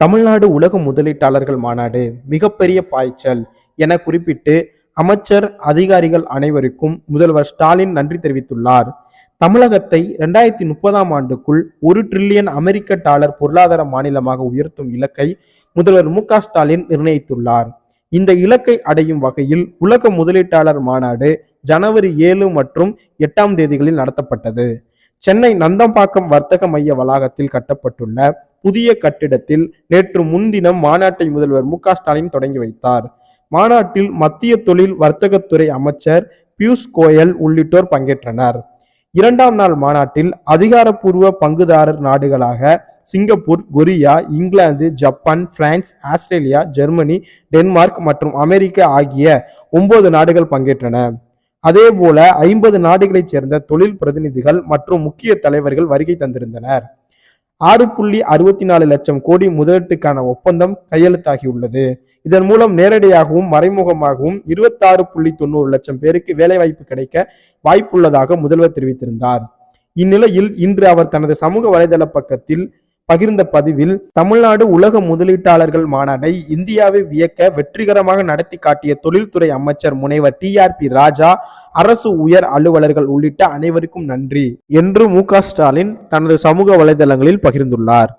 தமிழ்நாடு உலக முதலீட்டாளர்கள் மாநாடு மிகப்பெரிய பாய்ச்சல் என குறிப்பிட்டு அமைச்சர் அதிகாரிகள் அனைவருக்கும் முதல்வர் ஸ்டாலின் நன்றி தெரிவித்துள்ளார். தமிழகத்தை இரண்டாயிரத்தி முப்பதாம் ஆண்டுக்குள் ஒரு டிரில்லியன் அமெரிக்க டாலர் பொருளாதார மாநிலமாக உயர்த்தும் இலக்கை முதல்வர் மு ஸ்டாலின் நிர்ணயித்துள்ளார். இந்த இலக்கை அடையும் வகையில் உலக முதலீட்டாளர் மாநாடு ஜனவரி ஏழு மற்றும் எட்டாம் தேதிகளில் நடத்தப்பட்டது. சென்னை நந்தம்பாக்கம் வர்த்தக மைய வளாகத்தில் கட்டப்பட்டுள்ள புதிய கட்டிடத்தில் நேற்று முன்தினம் மாநாட்டை முதல்வர் மு ஸ்டாலின் தொடங்கி வைத்தார். மாநாட்டில் மத்திய தொழில் வர்த்தகத்துறை அமைச்சர் பியூஷ் கோயல் உள்ளிட்டோர் பங்கேற்றனர். இரண்டாம் நாள் மாநாட்டில் அதிகாரப்பூர்வ பங்குதாரர் நாடுகளாக Singapore Korea England Japan France Australia Germany Denmark மற்றும் அமெரிக்கா ஆகிய ஒன்பது நாடுகள் பங்கேற்றன. அதேபோல ஐம்பது நாடுகளைச் சேர்ந்த தொழில் பிரதிநிதிகள் மற்றும் முக்கிய தலைவர்கள் வருகை தந்திருந்தனர். ஆறு புள்ளி அறுபத்தி நாலு லட்சம் கோடி முதலீட்டுக்கான ஒப்பந்தம் கையெழுத்தாகியுள்ளது. இதன் மூலம் நேரடியாகவும் மறைமுகமாகவும் இருபத்தாறு புள்ளி தொண்ணூறு லட்சம் பேருக்கு வேலைவாய்ப்பு கிடைக்க வாய்ப்புள்ளதாக முதல்வர் தெரிவித்திருந்தார். இந்நிலையில் இன்று அவர் தனது சமூக வலைதள பக்கத்தில் பகிர்ந்த பதிவில் தமிழ்நாடு உலக முதலீட்டாளர்கள் மாநாட்டை இந்தியாவை வியக்க வெற்றிகரமாக நடத்தி காட்டிய தொழில்துறை அமைச்சர் முனைவர் டி ஆர் பி ராஜா அரசு உயர் அலுவலர்கள் உள்ளிட்ட அனைவருக்கும் நன்றி. என்று மு க ஸ்டாலின் தனது சமூக வலைதளங்களில் பகிர்ந்துள்ளார்.